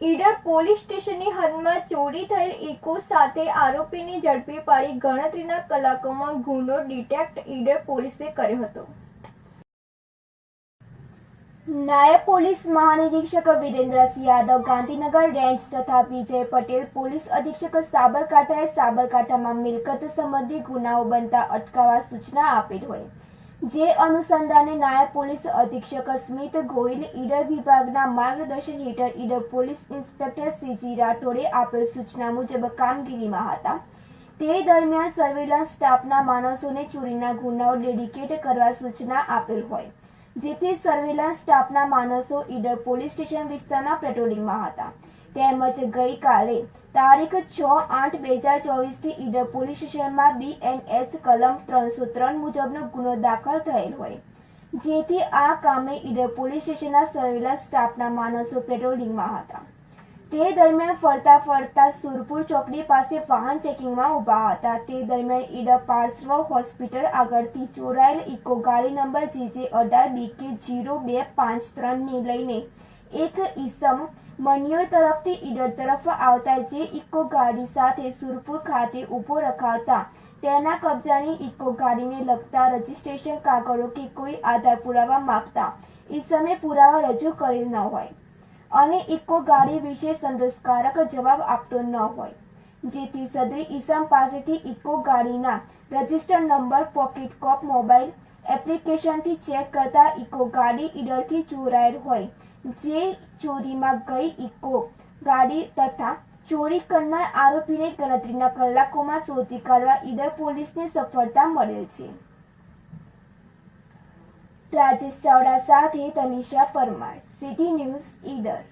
Idar police સ્ટેશનની હદમાં ચોરી થયેલ ઇકો સાથે આરોપીને ઝડપી પાડી ગણતરીના કલાકોમાં ગુનો ડિટેક્ટ ઈડર પોલીસે કર્યો હતો. નાયબ પોલીસ મહાનિરીક્ષક વિરેન્દ્રસિંહ યાદવ ગાંધીનગર રેન્જ તથા વિજય પટેલ પોલીસ અધિક્ષક સાબરકાંઠાએ સાબરકાંઠામાં મિલકત સંબંધી ગુનાઓ બનતા અટકાવવા સૂચના આપેલ હોય. જે અનુસંધાને નાયબ પોલીસ અધિક્ષક સ્મિત ગોયલ ઈડર વિભાગના માર્ગદર્શન હેઠળ ઈડર પોલીસ ઇન્સ્પેક્ટર સીજી રાઠોડે આપેલ સૂચના મુજબ કામગીરીમાં હતા. તે દરમિયાન સર્વેલન્સ સ્ટાફના માણસોને ચોરીના ગુનાઓ ડેડિકેટ કરવા સૂચના આપેલ હોય, જેથી સર્વેલન્સ સ્ટાફના માણસો ઈડર પોલીસ સ્ટેશન વિસ્તારમાં પેટ્રોલિંગમાં હતા. તેમજ ગઈકાલે તારીખ છ આઠ બે હજાર ચોવીસથી ઈડર પોલીસ સ્ટેશનમાં બીએનએસ કલમ ત્રણસો ત્રણ મુજબનો ગુનો દાખલ થયેલ હોય. જેથી આ કામે ઈડર પોલીસ સ્ટેશનના સર્વેલન્સ સ્ટાફના માણસો પેટ્રોલિંગમાં હતા. તે દરમિયાન ફરતા ફરતા સુરપુર ચોકડી પાસે વાહન ચેકિંગમાં ઊભા હતા. તે દરમિયાન ઈડર પાર્શ્વ હોસ્પિટલ આગળથી ચોરાયેલ ઇકો ગાડી નંબર જીજે અઢાર બીકે જીરો બે પાંચ ત્રણને લઈને એક ઈસમ મન્યોર તરફથી ઈડર તરફ આવતા જે ઇકો ગાડી સાથે સુરપુર ખાતે ઊભો રખાતા તેના કબજાની ઇકો ગાડીને લગતા રજીસ્ટ્રેશન કાગળો કે કોઈ આધાર પુરાવા માંગતા. ઈસમે પુરાવા રજૂ કરેલ ન હોય અને ઇકો ગાડી વિશે સંતોષકારક જવાબ આપતો ન હોય. જેથી સદરી ઈસમ પાસેથી ઇકો ગાડીના register number, pocket cop, mobile એપ્લિકેશનથી check કરતા ઇકો ગાડી ઈડરથી ચોરાયેલ હોય. જે ચોરીમાં ગઈ ઇકો ગાડી તથા ચોરી કરનાર આરોપીને ગણતરીના કલાકોમાં શોધી કાઢવા ઈડર પોલીસને સફળતા મળેલ છે. રાજેશ ચાવડા સાથે તનિષા પરમાર, સિટી ન્યૂઝ ઈડર.